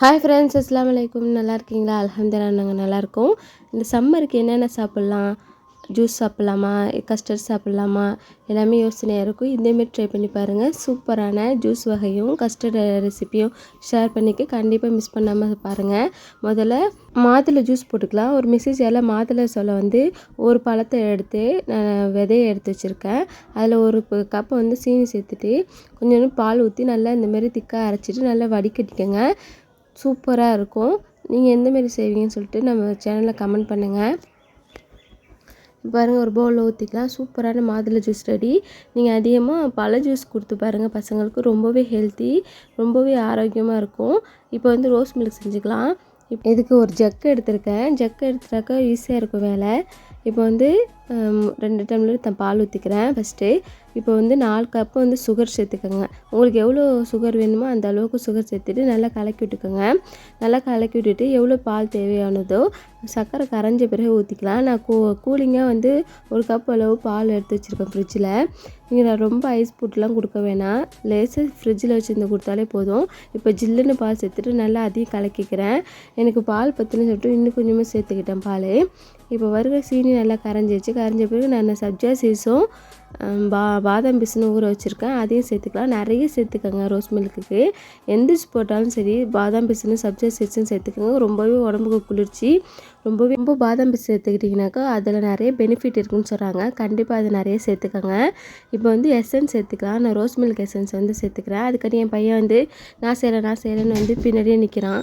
Hi friends அஸ்லாம் வலைக்கும் நல்லா இருக்கீங்களா? அலமதுல்லா நாங்கள் நல்லாயிருக்கோம் இந்த சம்மருக்கு என்னென்ன சாப்பிட்லாம்? ஜூஸ் சாப்பிட்லாமா கஸ்டர்ட் சாப்பிட்லாமா எல்லாமே யோசனையாக இருக்கும். இதேமாரி ட்ரை பண்ணி பாருங்கள் சூப்பரான ஜூஸ் வகையும் கஸ்டர்ட் ரெசிப்பியும் ஷேர் பண்ணிக்க கண்டிப்பாக மிஸ் பண்ணாமல் பாருங்கள் முதல்ல மாதுளை ஜூஸ் போட்டுக்கலாம். ஒரு மிஸ்ஸஸ் எல்லாம் மாதுளை சொல்ல வந்து ஒரு பழத்தை எடுத்து நான் விதையை எடுத்து வச்சுருக்கேன். அதில் ஒரு கப்பை வந்து சீனி சேர்த்துட்டு கொஞ்சோண்டு பால் ஊற்றி நல்லா இந்தமாரி திக்காக அரைச்சிட்டு நல்லா வடிகட்டிக்கோங்க. சூப்பராக இருக்கும். நீங்கள் எந்தமாரி செய்வீங்கன்னு சொல்லிட்டு நம்ம சேனலில் கமெண்ட் பண்ணுங்கள் பாருங்கள் ஒரு பவுலில் ஊற்றிக்கலாம் சூப்பரான மாதுளை ஜூஸ் ரெடி நீங்கள் அதிகமாக பழ ஜூஸ் கொடுத்து பாருங்கள் பசங்களுக்கு ரொம்பவே ஹெல்த்தி ரொம்பவே ஆரோக்கியமாக இருக்கும். இப்போ வந்து ரோஸ் மில்க் செஞ்சுக்கலாம். இப்போ இதுக்கு ஒரு ஜக்கு எடுத்திருக்கேன். ஜக்கு எடுத்துட்டாக்கா ஈஸியாக இருக்கும் வேலை. இப்போ வந்து ரெண்டு டம்ளர் த பால் ஊற்றிக்கிறேன் ஃபஸ்ட்டு இப்போ வந்து நாலு கப்பு வந்து சுகர் சேர்த்துக்கோங்க. உங்களுக்கு எவ்வளோ சுகர் வேணுமோ அந்த அளவுக்கு சுகர் சேர்த்துட்டு நல்லா கலக்கி விட்டுக்கோங்க. நல்லா கலக்கி விட்டுட்டு எவ்வளோ பால் தேவையானதோ சர்க்கரை கரைஞ்ச பிறகு ஊற்றிக்கலாம் நான் கூ கூலிங்காக வந்து ஒரு கப் அளவு பால் எடுத்து வச்சுருக்கேன் ஃப்ரிட்ஜில் நீங்கள் நான் ரொம்ப ஐஸ் போட்டுலாம் கொடுக்க வேணாம். லேசாக ஃப்ரிட்ஜில் வச்சுருந்து கொடுத்தாலே போதும். இப்போ ஜில்லுன்னு பால் சேர்த்துட்டு நல்லா அதையும் கலக்கிக்கிறேன். எனக்கு பால் பற்றினு சொல்லிட்டு இன்னும் கொஞ்சமாக சேர்த்துக்கிட்டேன் பால். இப்போ வருகிற சீனி நல்லா கரைஞ்சிச்சு கரைஞ்ச பிறகு நான் சப்ஜா சீஸும் பா பாதாம் பிசுன்னு ஊற வச்சுருக்கேன். அதையும் சேர்த்துக்கலாம். நிறைய சேர்த்துக்கோங்க ரோஸ் மில்க்குக்கு. எந்த போட்டாலும் சரி பாதாம் பிசுன்னு சப்ஜா சீஸும் சேர்த்துக்கோங்க. ரொம்பவே உடம்புக்கு குளிர்ச்சி. ரொம்பவே ரொம்ப பாதாம் பிசு சேர்த்துக்கிட்டிங்கனாக்கா அதில் நிறைய பெனிஃபிட் இருக்குன்னு சொல்கிறாங்க கண்டிப்பாக அது நிறைய சேர்த்துக்கோங்க. இப்போ வந்து எசன்ஸ் சேர்த்துக்கலாம். நான் ரோஸ் மில்க் எசன்ஸ் வந்து சேர்த்துக்கிறேன். அதுக்கடி என் பையன் வந்து நான் செய்கிறேன் நான் செய்கிறேன்னு வந்து பின்னாடியே நிற்கிறான்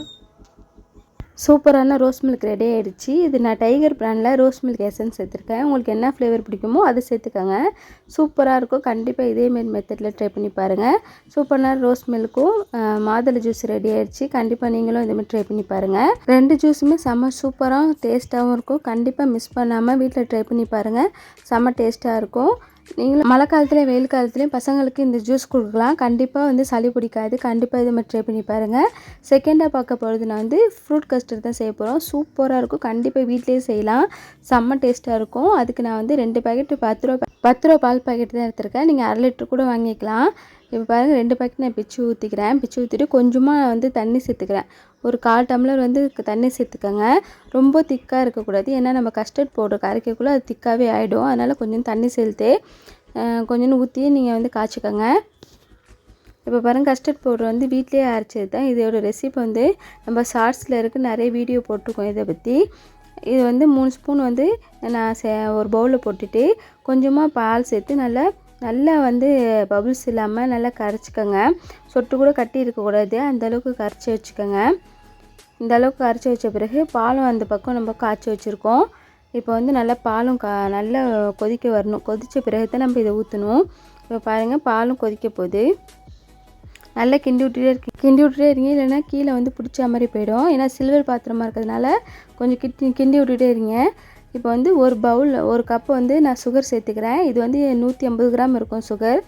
சூப்பரான ரோஸ் மில்க் ரெடி ஆகிடுச்சு இது நான் டைகர் பிராண்டில் ரோஸ் மில்க் எசன்ஸ் சேர்த்துருக்கேன் உங்களுக்கு என்ன ஃப்ளேவர் பிடிக்குமோ அதை சேர்த்துக்கோங்க. சூப்பராக இருக்கும். கண்டிப்பாக இதேமாரி மெத்தடில் ட்ரை பண்ணி பாருங்கள் சூப்பரான ரோஸ் மில்க்கும் மாதுளை ஜூஸ் ரெடி ஆகிடுச்சு கண்டிப்பாக நீங்களும் இதேமாதிரி ட்ரை பண்ணி பாருங்கள் ரெண்டு ஜூஸுமே செம்ம சூப்பராக டேஸ்ட்டாகவும் இருக்கும். கண்டிப்பாக மிஸ் பண்ணாமல் வீட்டில் ட்ரை பண்ணி பாருங்கள் செம்ம டேஸ்ட்டாக இருக்கும். நீங்களும் மழை காலத்துலேயும் வெயில் காலத்துலேயும் பசங்களுக்கு இந்த ஜூஸ் கொடுக்கலாம். கண்டிப்பாக வந்து சளி பிடிக்காது. கண்டிப்பாக இது மாதிரி ட்ரை பண்ணி பாருங்கள் செகண்டாக பார்க்க போகிறது நான் வந்து ஃப்ரூட் கஸ்டர்ட் தான் செய்ய போகிறோம் சூப்பராக இருக்கும். கண்டிப்பாக வீட்லேயே செய்யலாம். செம்ம டேஸ்ட்டாக இருக்கும். அதுக்கு நான் வந்து ரெண்டு பேக்கெட்டு பத்து ரூபா பத்து ரூபா பால் பாக்கெட் தான் எடுத்திருக்கேன். நீங்கள் அரை லிட்டர் கூட வாங்கிக்கலாம். இப்போ பாருங்கள் ரெண்டு பேக்கெட் நான் பிச்சு ஊற்றிக்கிறேன் பிச்சு ஊற்றிட்டு கொஞ்சமாக வந்து தண்ணி சேர்த்துக்கிறேன். ஒரு கால் டம்ளர் வந்து தண்ணி சேர்த்துக்கோங்க. ரொம்ப திக்காக இருக்கக்கூடாது. ஏன்னா நம்ம கஸ்டர்ட் பவுடர் கரைக்கக்குள்ளே அது திக்காகவே ஆகிடும் அதனால் கொஞ்சம் தண்ணி சேர்த்து கொஞ்சோண்டு ஊற்றி நீங்கள் வந்து காய்ச்சிக்கோங்க. இப்போ பாருங்கள் கஸ்டர்ட் பவுடர் வந்து வீட்லேயே அரைச்சது தான் இதோட ரெசிபி வந்து நம்ம ஷார்ட்ஸில் இருக்குது நிறைய வீடியோ போட்டிருக்கோம் இதை பற்றி இது வந்து மூணு ஸ்பூன் வந்து நான் சே ஒரு பவுலில் போட்டுட்டு கொஞ்சமாக பால் சேர்த்து நல்லா நல்லா வந்து பபுள்ஸ் இல்லாமல் நல்லா கரைச்சிக்கோங்க. சொட்டு கூட கட்டி இருக்கக்கூடாது அந்தளவுக்கு கரைச்சி வச்சுக்கோங்க. இந்த அளவுக்கு கரைச்சி வச்ச பிறகு பாலும் அந்த பக்கம் நம்ம காய்ச்சி வச்சுருக்கோம். இப்போ வந்து நல்லா பாலும் கா நல்லா கொதிக்க வரணும். கொதித்த பிறகு தான் நம்ம இதை ஊற்றணும் இப்போ பாருங்கள் பாலும் கொதிக்க போகுது. நல்லா கிண்டி விட்டுட்டே இருக்கு. கிண்டி விட்டுட்டே இருங்க. இல்லைன்னா கீழே வந்து பிடிச்ச மாதிரி போயிடும். ஏன்னா சில்வர் பாத்திரமாக இருக்கிறதுனால கொஞ்சம் கிட்டி கிண்டி விட்டுட்டே இருங்க. இப்போ வந்து ஒரு பவுல் ஒரு கப்பு வந்து நான் சுகர் சேர்த்துக்கிறேன். இது வந்து நூற்றி ஐம்பது கிராம் இருக்கும் சுகர்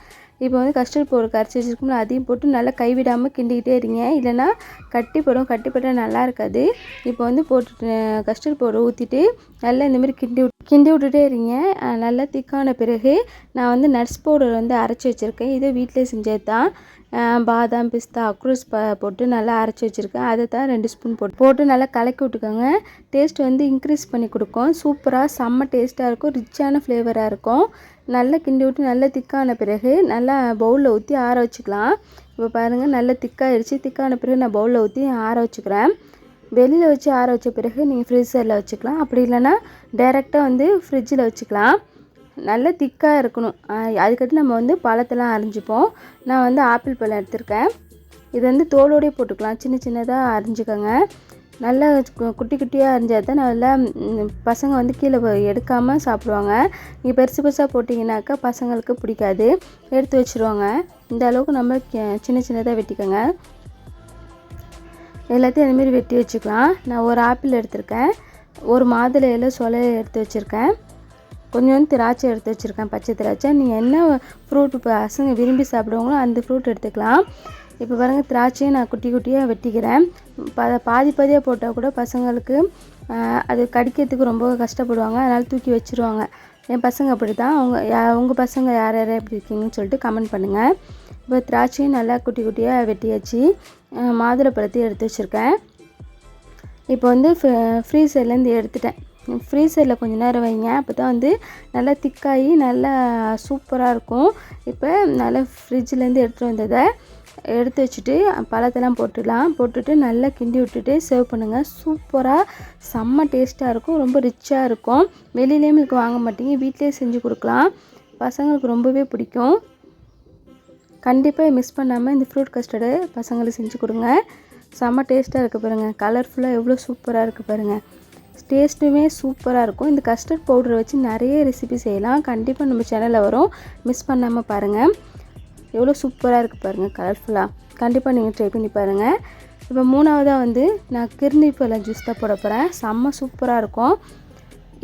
இப்போ வந்து கஸ்டர்ட் பவுடர் கரைச்சி வச்சுருக்கோம்ல அதையும் போட்டு நல்லா கைவிடாமல் கிண்டிக்கிட்டே இருங்க. இல்லைன்னா கட்டி போடும் கட்டி போட்டால் நல்லா இருக்காது. இப்போ வந்து போட்டு கஸ்டர்ட் பவுடர் ஊற்றிட்டு நல்லா இந்தமாரி கிண்டி விட்டு கிண்டி விட்டுட்டே இருங்க. நல்லா திக்கான பிறகு நான் வந்து நட்ஸ் பவுடர் வந்து அரைச்சி வச்சுருக்கேன். இதை வீட்டிலே செஞ்சது தான் பாதாம் பிஸ்தா அக்ரூஸ் ப போட்டு நல்லா அரைச்சி வச்சுருக்கேன். அதை தான் ரெண்டு ஸ்பூன் போட்டு போட்டு நல்லா கலக்கி விட்டுக்கோங்க. டேஸ்ட் வந்து இன்க்ரீஸ் பண்ணி கொடுக்கும். சூப்பராக செம்ம டேஸ்ட்டாக இருக்கும். ரிச்சான ஃப்ளேவராக இருக்கும். நல்லா கிண்டி விட்டு நல்லா திக்கான பிறகு நல்லா பவுலில் ஊற்றி ஆற வச்சுக்கலாம். இப்போ பாருங்கள் நல்லா திக்காகிடுச்சு திக்கான பிறகு நான் பவுலில் ஊற்றி ஆற வச்சுக்கிறேன். வெளியில் வச்சு ஆற வச்ச பிறகு நீங்கள் ஃப்ரீசரில் வச்சுக்கலாம். அப்படி இல்லைன்னா டைரெக்டாக வந்து ஃப்ரிட்ஜில் வச்சுக்கலாம். நல்ல திக்காக இருக்கணும். அதுக்கடுத்து நம்ம வந்து பழத்தெல்லாம் அரிஞ்சிப்போம். நான் வந்து ஆப்பிள் பழம் எடுத்திருக்கேன். இது வந்து தோலோடே போட்டுக்கலாம். சின்ன சின்னதாக அரிஞ்சிக்கோங்க. நல்லா குட்டி குட்டியாக அரிஞ்சால் தான் நல்லா பசங்க வந்து கீழே எடுக்காமல் சாப்பிடுவாங்க. நீங்கள் பெருசு பெருசாக போட்டிங்கனாக்கா பசங்களுக்கு பிடிக்காது. எடுத்து வச்சுருவாங்க. இந்த அளவுக்கு நம்ம சின்ன சின்னதாக வெட்டிக்கோங்க. எல்லாத்தையும் அதுமாரி வெட்டி வச்சுக்கலாம். நான் ஒரு ஆப்பிள் எடுத்திருக்கேன். ஒரு மாதுளையில் சொலை எடுத்து வச்சுருக்கேன். கொஞ்சோண்டு திராட்சை எடுத்து வச்சுருக்கேன் பச்சை திராட்சை. நீங்கள் என்ன ஃப்ரூட் பசங்க விரும்பி சாப்பிடுவாங்களோ அந்த ஃப்ரூட் எடுத்துக்கலாம். இப்போ பாருங்கள் திராட்சையை நான் குட்டி குட்டியாக வெட்டிக்கிறேன். ப பாதி பாதியாக போட்டால் கூட பசங்களுக்கு அது கடிக்கிறதுக்கு ரொம்ப கஷ்டப்படுவாங்க. அதனால் தூக்கி வச்சுருவாங்க. என் பசங்க அப்படி தான் அவங்க யா உங்கள் பசங்க யார் யார் எப்படி இருக்கீங்கன்னு சொல்லிட்டு கமெண்ட் பண்ணுங்கள் இப்போ திராட்சையும் நல்லா குட்டி குட்டியாக வெட்டியாச்சு. மாதுளப்பழத்தையும் எடுத்து வச்சுருக்கேன். இப்போ வந்து ஃப்ரீசர்லேருந்து எடுத்துட்டேன். ஃப்ரீசரில் கொஞ்ச நேரம் வைங்க. அப்போ தான் வந்து நல்லா திக்காகி நல்லா சூப்பராக இருக்கும். இப்போ நல்லா ஃப்ரிட்ஜ்லேருந்து எடுத்துகிட்டு வந்ததை எடுத்து வச்சுட்டு பழத்தெல்லாம் போட்டுடலாம். போட்டுட்டு நல்லா கிண்டி விட்டுட்டு சர்வ் பண்ணுங்கள் சூப்பராக செம்ம டேஸ்ட்டாக இருக்கும். ரொம்ப ரிச்சாக இருக்கும். வெளியிலேயும் உங்களுக்கு வாங்க மாட்டீங்க. வீட்டிலே செஞ்சு கொடுக்கலாம். பசங்களுக்கு ரொம்பவே பிடிக்கும். கண்டிப்பாக மிஸ் பண்ணாமல் இந்த ஃப்ரூட் கஸ்டர்டு பசங்களுக்கு செஞ்சு கொடுங்க. செம்ம டேஸ்ட்டாக இருக்குது பாருங்கள் கலர்ஃபுல்லாக எவ்வளோ சூப்பராக இருக்குது பாருங்கள் டேஸ்ட்டுமே சூப்பராக இருக்கும். இந்த கஸ்டர்ட் பவுடரை வச்சு நிறைய ரெசிபி செய்யலாம். கண்டிப்பாக நம்ம சேனலில் வரும். மிஸ் பண்ணாமல் பாருங்கள் எவ்வளோ சூப்பராக இருக்குது பாருங்கள் கலர்ஃபுல்லாக கண்டிப்பாக நீங்கள் ட்ரை பண்ணி பாருங்கள் இப்போ மூணாவதாக வந்து நான் கிர்னி பழம் ஜூஸ் தான் போட போகிறேன் செம்ம சூப்பராக இருக்கும்.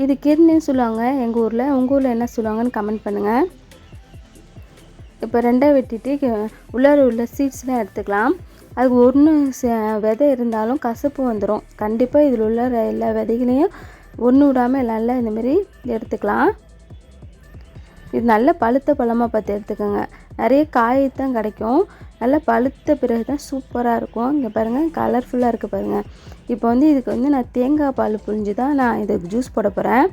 இது கிர்னின்னு சொல்லுவாங்க எங்கள் ஊரில். உங்கள் ஊரில் என்ன சொல்லுவாங்கன்னு கமெண்ட் பண்ணுங்கள் இப்போ ரெண்டாக வெட்டிட்டு உள்ளார உள்ள சீட்ஸ்லாம் எடுத்துக்கலாம். அதுக்கு ஒன்று விதை இருந்தாலும் கசப்பு வந்துடும் கண்டிப்பாக இதில் உள்ள எல்லா விதைகளையும் ஒன்று விடாமல் நல்லா இந்தமாரி எடுத்துக்கலாம். இது நல்ல பழுத்த பழமாக பார்த்து எடுத்துக்கோங்க. நிறைய காய் தான் கிடைக்கும். நல்லா பழுத்த பிறகு தான் சூப்பராக இருக்கும். இங்கே பாருங்கள் கலர்ஃபுல்லாக இருக்குது பாருங்கள் இப்போ வந்து இதுக்கு வந்து நான் தேங்காய் பால் புழிஞ்சு தான் நான் இதுக்கு ஜூஸ் போட போகிறேன்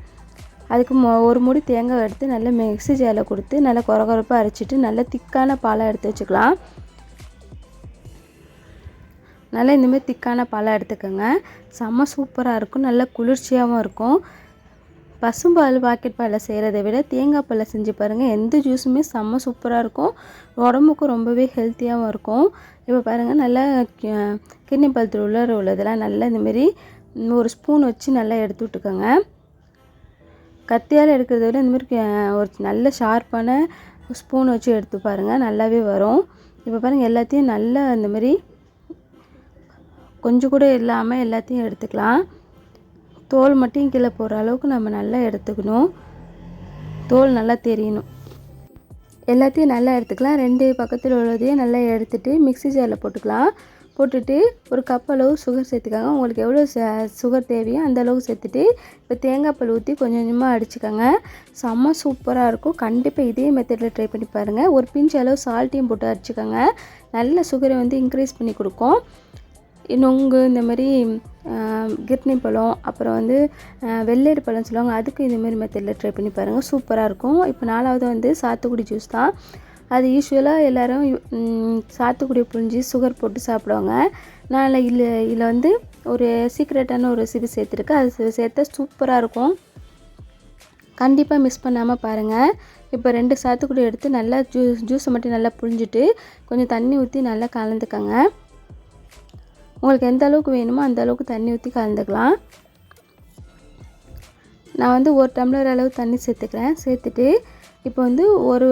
அதுக்கு மொ ஒரு முடி தேங்காய் எடுத்து நல்லா மிக்ஸி ஜாரில் கொடுத்து நல்லா குறகுறப்பாக அரைச்சிட்டு நல்லா திக்கான பாலாக எடுத்து வச்சுக்கலாம். நல்லா இந்தமாரி திக்கான பாலாக எடுத்துக்கோங்க. செம்ம சூப்பராக இருக்கும். நல்லா குளிர்ச்சியாகவும் இருக்கும். பசும்பால் பாக்கெட் பாலில் செய்கிறத விட தேங்காய் பாலில் செஞ்சு பாருங்கள் எந்த ஜூஸுமே செம்ம சூப்பராக இருக்கும். உடம்புக்கும் ரொம்பவே ஹெல்த்தியாகவும் இருக்கும். இப்போ பாருங்கள் நல்லா கி- கிண்ணி பழத்தில் உள்ள உள்ளதெல்லாம் நல்லா இந்தமாரி ஒரு ஸ்பூன் வச்சு நல்லா எடுத்து விட்டுக்கோங்க. கத்தியால் எடுக்கிறத விட இந்தமாரி ஒரு நல்ல ஷார்ப்பான ஸ்பூன் வச்சு எடுத்து பாருங்கள் நல்லாவே வரும். இப்போ பாருங்கள் எல்லாத்தையும் நல்லா இந்தமாரி கொஞ்சம் கூட இல்லாமல் எல்லாத்தையும் எடுத்துக்கலாம். தோல் மட்டும் கீழே போகிற அளவுக்கு நம்ம நல்லா எடுத்துக்கணும். தோல் நல்லா தெரியணும். எல்லாத்தையும் நல்லா எடுத்துக்கலாம். ரெண்டு பக்கத்தில் உள்ளதையும் நல்லா எடுத்துகிட்டு மிக்ஸி ஜாரில் போட்டுக்கலாம். போட்டுட்டு ஒரு கப் அளவு சுகர் சேர்த்துக்கோங்க. உங்களுக்கு எவ்வளோ சுகர் தேவையோ அந்த அளவுக்கு சேர்த்துட்டு இப்போ தேங்காய் பால் ஊற்றி கொஞ்சம் கொஞ்சமாக அடிச்சுக்கோங்க. செம்ம சூப்பராக இருக்கும். கண்டிப்பாக இதே மெத்தடில் ட்ரை பண்ணி பாருங்கள் ஒரு பிஞ்சு அளவு சால்ட்டையும் போட்டு அடிச்சுக்கோங்க. நல்ல சுகரை வந்து இன்க்ரீஸ் பண்ணி கொடுக்கும். நொங்கு இந்த மாதிரி கிர்னி பழம் அப்புறம் வந்து ஆஹ், வெள்ளரி பழம் சொல்லுவாங்க அதுக்கு இதுமாரி மெத்தடில் ட்ரை பண்ணி பாருங்கள் சூப்பராக இருக்கும். இப்போ நாலாவது வந்து சாத்துக்குடி ஜூஸ் தான். அது யூஸ்வலாக எல்லோரும் சாத்துக்குடி புழிஞ்சி சுகர் போட்டு சாப்பிடுவாங்க. நான் இதில் இதில் வந்து ஒரு சீக்ரெட்டான ஒரு ரெசிபி சேர்த்துருக்கேன். அது சேர்த்தா சூப்பராக இருக்கும். கண்டிப்பாக மிஸ் பண்ணாமல் பாருங்கள் இப்போ ரெண்டு சாத்துக்குடி எடுத்து நல்லா ஜூஸ் ஜூஸை மட்டும் நல்லா புழிஞ்சிட்டு கொஞ்சம் தண்ணி ஊற்றி நல்லா கலந்துக்கங்க. உங்களுக்கு எந்த அளவுக்கு வேணுமோ அந்த அளவுக்கு தண்ணி ஊற்றி கலந்துக்கலாம். நான் வந்து ஒரு டம்ளர் அளவு தண்ணி சேர்த்துக்கிறேன். சேர்த்துட்டு இப்போ வந்து ஒரு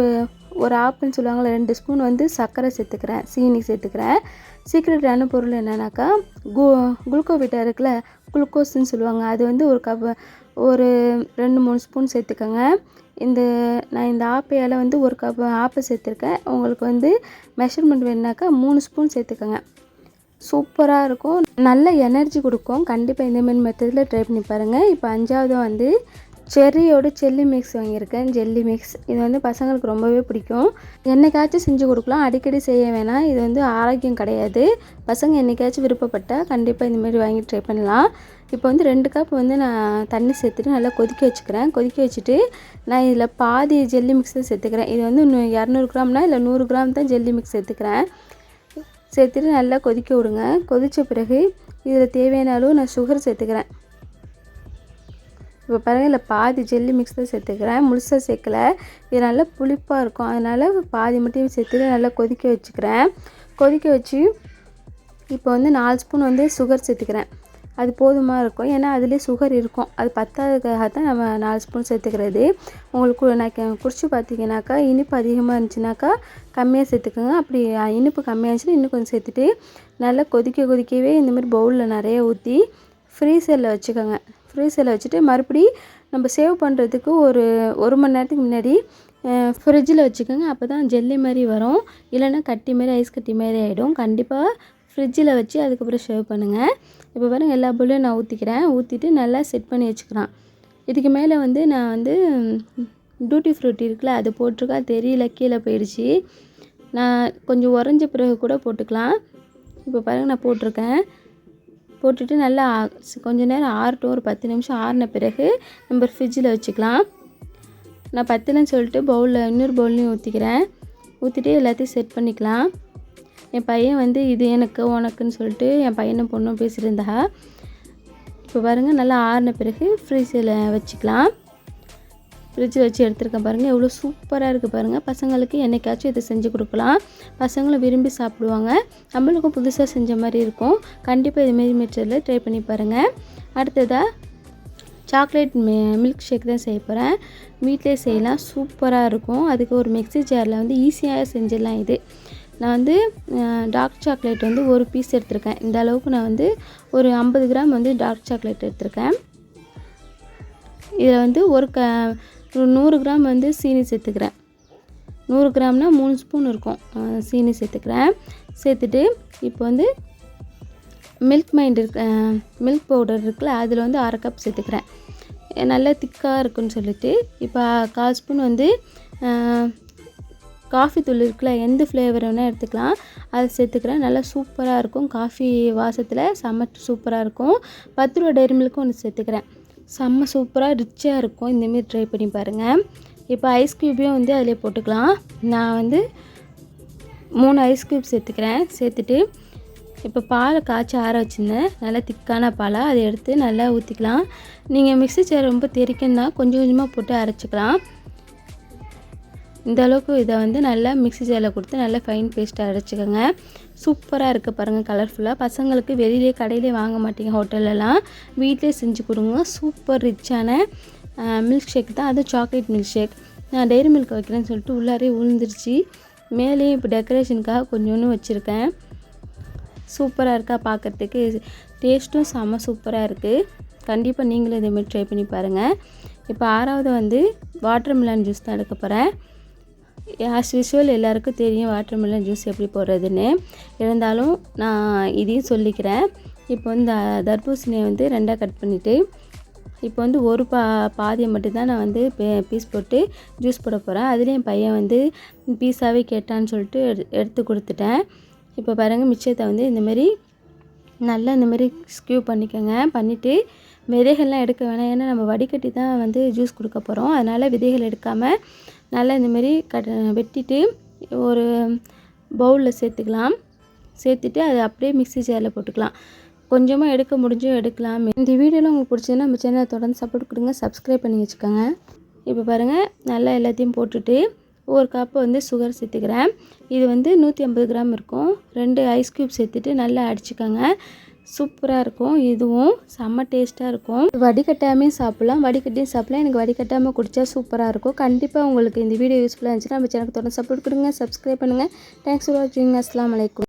ஒரு ஆப்பிள்னு சொல்லுவாங்கள்ல ரெண்டு ஸ்பூன் வந்து சர்க்கரை சேர்த்துக்கிறேன். சீனி சேர்த்துக்கிறேன். சீக்ரெட்டான பொருள் என்னன்னாக்கா கு குளுக்கோவிட்டா இருக்குல்ல குளுக்கோஸ்ன்னு சொல்லுவாங்க. அது வந்து ஒரு கப் ஒரு ரெண்டு மூணு ஸ்பூன் சேர்த்துக்கோங்க. இந்த நான் இந்த ஆப்பையால் வந்து ஒரு கப் ஆப்பை சேர்த்துருக்கேன். உங்களுக்கு வந்து மெஷர்மெண்ட் வேணுனாக்கா மூணு ஸ்பூன் சேர்த்துக்கோங்க. சூப்பராக இருக்கும். நல்ல எனர்ஜி கொடுக்கும். கண்டிப்பாக இந்த மாதிரி மெத்தடில் ட்ரை பண்ணி பாருங்கள் இப்போ அஞ்சாவது வந்து செர்ரியோட ஜெல்லி மிக்ஸ் வாங்கியிருக்கேன். ஜெல்லி மிக்ஸ் இது வந்து பசங்களுக்கு ரொம்பவே பிடிக்கும். என்னைக்காச்சும் செஞ்சு கொடுக்கலாம். அடிக்கடி செய்ய வேணாம். இது வந்து ஆரோக்கியம் கிடையாது. பசங்க என்னைக்காச்சும் விருப்பப்பட்டால் கண்டிப்பாக இந்தமாரி வாங்கி ட்ரை பண்ணலாம். இப்போ வந்து ரெண்டு கப் வந்து நான் தண்ணி சேர்த்துட்டு நல்லா கொதிக்க வச்சுக்கிறேன். கொதிக்க வச்சுட்டு நான் இதில் பாதி ஜெல்லி மிக்ஸ் தான் சேர்த்துக்கிறேன். இது வந்து இரநூறு கிராம்னா இல்லை நூறு கிராம் தான் ஜெல்லி மிக்ஸ் சேர்த்துக்கிறேன். சேர்த்துட்டு நல்லா கொதிக்க விடுங்க. கொதித்த பிறகு இதில் தேவையான அளவு நான் சுகர் சேர்த்துக்கிறேன். இப்போ பாருங்கள் இதில் பாதி ஜெல்லி மிக்ஸ் தான் சேர்த்துக்கிறேன். முழுசாக சேர்க்கல. இது நல்லா புளிப்பாக இருக்கும். அதனால் பாதி மட்டும் சேர்த்துட்டு நல்லா கொதிக்க வச்சுக்கிறேன். கொதிக்க வச்சு இப்போ வந்து நாலு ஸ்பூன் வந்து சுகர் சேர்த்துக்கிறேன். அது போதுமாக இருக்கும். ஏன்னா அதுலேயே சுகர் இருக்கும். அது பத்தாததுக்காக தான் நம்ம நாலு ஸ்பூன் சேர்த்துக்கிறது. உங்களுக்கு நான் குடிச்சு பார்த்தீங்கன்னாக்கா இனிப்பு அதிகமாக இருந்துச்சுனாக்கா கம்மியாக சேர்த்துக்கோங்க. அப்படி இனிப்பு கம்மியாக இருந்துச்சுன்னா இன்னும் கொஞ்சம் சேர்த்துட்டு நல்லா கொதிக்க கொதிக்கவே இந்த மாதிரி பவுலில் நிறைய ஊற்றி ஃப்ரீசரில் வச்சுக்கோங்க. ஃப்ரீசரில் வச்சுட்டு மறுபடி நம்ம சேவ் பண்ணுறதுக்கு ஒரு ஒரு மணி நேரத்துக்கு முன்னாடி ஃப்ரிட்ஜில் வச்சுக்கோங்க. அப்போ தான் ஜெல்லி மாதிரி வரும். இல்லைன்னா கட்டி மாதிரி ஐஸ் கட்டி மாதிரி ஆகிடும் கண்டிப்பாக ஃப்ரிட்ஜில் வச்சு அதுக்கப்புறம் ஷேவ் பண்ணுங்கள் இப்போ பாருங்கள் எல்லா பொருளையும் நான் ஊற்றிக்கிறேன் ஊற்றிட்டு நல்லா செட் பண்ணி வச்சுக்கிறேன். இதுக்கு மேலே வந்து நான் வந்து டூட்டி ஃப்ரூட்டி இருக்குல்ல அது போட்டிருக்கா? தெரியல கீழே போயிடுச்சு. நான் கொஞ்சம் உறைஞ்ச பிறகு கூட போட்டுக்கலாம். இப்போ பாருங்கள் நான் போட்டிருக்கேன். போட்டுட்டு நல்லா ஆ- கொஞ்ச நேரம் ஆறட்டும் ஒரு பத்து நிமிஷம் ஆறின பிறகு நம்ம ஃப்ரிட்ஜில் வச்சுக்கலாம். நான் பத்துலன்னு சொல்லிட்டு பவுலில் இன்னொரு பவுல்லையும் ஊற்றிக்கிறேன் ஊற்றிட்டு எல்லாத்தையும் செட் பண்ணிக்கலாம். என் பையன் வந்து இது எனக்கு உனக்குன்னு சொல்லிட்டு என் பையனும் பொண்ணும் பேசியிருந்தா. இப்போ பாருங்கள் நல்லா ஆறின பிறகு ஃப்ரிட்ஜில் வச்சுக்கலாம். ஃப்ரிட்ஜில் வச்சு எடுத்துருக்கேன் பாருங்கள் எவ்வளோ சூப்பராக இருக்குது பாருங்கள் பசங்களுக்கு என்னைக்காச்சும் இதை செஞ்சு கொடுக்கலாம். பசங்களும் விரும்பி சாப்பிடுவாங்க. நம்மளுக்கும் புதுசாக செஞ்ச மாதிரி இருக்கும். கண்டிப்பாக இதுமாரி மெட்டீரியலில் ட்ரை பண்ணி பாருங்கள் அடுத்ததாக சாக்லேட் மி மில்க் ஷேக் தான் செய்ய போகிறேன் வீட்டிலே செய்யலாம். சூப்பராக இருக்கும். அதுக்கு ஒரு மிக்சி ஜாரில் வந்து ஈஸியாக செஞ்சிடலாம் இது. நான் வந்து டார்க் சாக்லேட் வந்து ஒரு பீஸ் எடுத்திருக்கேன். இந்த அளவுக்கு நான் வந்து ஒரு ஐம்பது கிராம் வந்து டார்க் சாக்லேட் எடுத்திருக்கேன். இதில் வந்து ஒரு க ஒரு நூறு கிராம் வந்து சீனி சேர்த்துக்கிறேன். நூறு கிராம்னால் மூணு ஸ்பூன் இருக்கும். சீனி சேர்த்துக்கிறேன். சேர்த்துட்டு இப்போ வந்து மில்க் மைண்ட் இருக்கு மில்க் பவுடர் இருக்குல்ல அதில் வந்து அரை கப் சேர்த்துக்கிறேன். நல்லா திக்காக இருக்குன்னு சொல்லிட்டு இப்போ கால் ஸ்பூன் வந்து காஃபி தூள் இருக்குல்ல எந்த ஃப்ளேவர் வேணால் எடுத்துக்கலாம். அதை சேர்த்துக்கிறேன். நல்லா சூப்பராக இருக்கும். காஃபி வாசத்தில் செம்ம சூப்பராக இருக்கும். பத்து ரூபா டைரி மில்க்கும் ஒன்று சேர்த்துக்கிறேன். செம்ம சூப்பராக ரிச்சாக இருக்கும். இந்தமாரி ட்ரை பண்ணி பாருங்கள் இப்போ ஐஸ் க்யூபையும் வந்து அதிலே போட்டுக்கலாம். நான் வந்து மூணு ஐஸ் க்யூப் சேர்த்துக்கிறேன். சேர்த்துட்டு இப்போ பாலை காய்ச்சி ஆற வச்சுருந்தேன். நல்லா திக்கான பாலை. அதை எடுத்து நல்லா ஊற்றிக்கலாம் நீங்கள் மிக்ஸி சேர் ரொம்ப தெறிக்கன்னா கொஞ்சம் கொஞ்சமாக போட்டு அரைச்சிக்கலாம். இந்த அளவுக்கு இதை வந்து நல்லா மிக்ஸி ஜாரில் கொடுத்து நல்லா ஃபைன் பேஸ்ட்டாக அரைச்சிக்கோங்க. சூப்பராக இருக்குது பாருங்கள் கலர்ஃபுல்லாக பசங்களுக்கு வெளியிலே கடையிலே வாங்க மாட்டீங்க ஹோட்டல்லலாம் வீட்டிலே செஞ்சு கொடுங்க. சூப்பர் ரிச்சான மில்க் ஷேக் தான். அதுவும் சாக்லேட் மில்க் ஷேக் நான் டெய்ரி மில்க் வைக்கிறேன்னு சொல்லிட்டு உள்ளாரே உளுந்துருச்சு. மேலேயும் இப்போ டெக்கரேஷனுக்காக கொஞ்சோன்னு வச்சுருக்கேன். சூப்பராக இருக்கா பார்க்குறதுக்கு டேஸ்ட்டும் செம்ம சூப்பராக இருக்குது கண்டிப்பாக நீங்களும் இதேமாரி ட்ரை பண்ணி பாருங்கள் இப்போ ஆறாவது வந்து வாட்டர் மிலான் ஜூஸ் தான் எடுக்க போகிறேன் ஆஸ் யூஷுவல் எல்லாருக்கும் தெரியும் வாட்டர்மெலன் ஜூஸ் எப்படி போடுறதுன்னு. இருந்தாலும் நான் இதையும் சொல்லிக்கிறேன். இப்போ வந்து தர்பூசணியை வந்து ரெண்டாக கட் பண்ணிவிட்டு இப்போ வந்து ஒரு பா பாதியை மட்டும்தான் நான் வந்து பீஸ் போட்டு ஜூஸ் போட போகிறேன் அதுலேயும் என் பையன் வந்து பீஸாகவே கேட்டான்னு சொல்லிட்டு எடு எடுத்து கொடுத்துட்டேன். இப்போ பாருங்கள் மிச்சத்தை வந்து இந்தமாரி நல்லா இந்த மாதிரி ஸ்க்யூ பண்ணிக்கோங்க. பண்ணிவிட்டு விதைகள்லாம் எடுக்க வேணாம். ஏன்னா நம்ம வடிகட்டி தான் வந்து ஜூஸ் கொடுக்க போகிறோம் அதனால் விதைகள் எடுக்காமல் நல்லா இந்தமாரி கட் வெட்டிட்டு ஒரு பவுலில் சேர்த்துக்கலாம். சேர்த்துட்டு அதை அப்படியே மிக்ஸி ஜாரில் போட்டுக்கலாம். கொஞ்சமாக எடுக்க முடிஞ்சும் எடுக்கலாம். இந்த வீடியோவில் உங்களுக்கு பிடிச்சதுன்னா நம்ம சேனலை தொடர்ந்து சப்போர்ட் கொடுங்க சப்ஸ்கிரைப் பண்ணி வச்சுக்கோங்க. இப்போ பாருங்கள் நல்லா எல்லாத்தையும் போட்டுட்டு ஒரு கப்பு வந்து சுகர் சேர்த்துக்கிறேன். இது வந்து நூற்றி ஐம்பது கிராம் இருக்கும். ரெண்டு ஐஸ் க்யூப் சேர்த்துட்டு நல்லா அடிச்சுக்கோங்க. சூப்பராக இருக்கும். இதுவும் செம்ம டேஸ்ட்டாக இருக்கும். வடிகட்டாமே சாப்பிட்லாம். வடிகட்டியும் சாப்பிட்லாம். எனக்கு வடிகட்டாமல் குடித்தா சூப்பராக இருக்கும். கண்டிப்பாக உங்களுக்கு இந்த வீடியோ யூஸ்ஃபுல்லாக இருந்துச்சுன்னா நம்ம சேனலுக்கு தொடர்ந்து சப்போர்ட் கொடுங்க சப்ஸ்கிரைப் பண்ணுங்கள் தேங்க்ஸ் ஃபார் வாட்சிங் அஸ்லாம் வலைக்கும்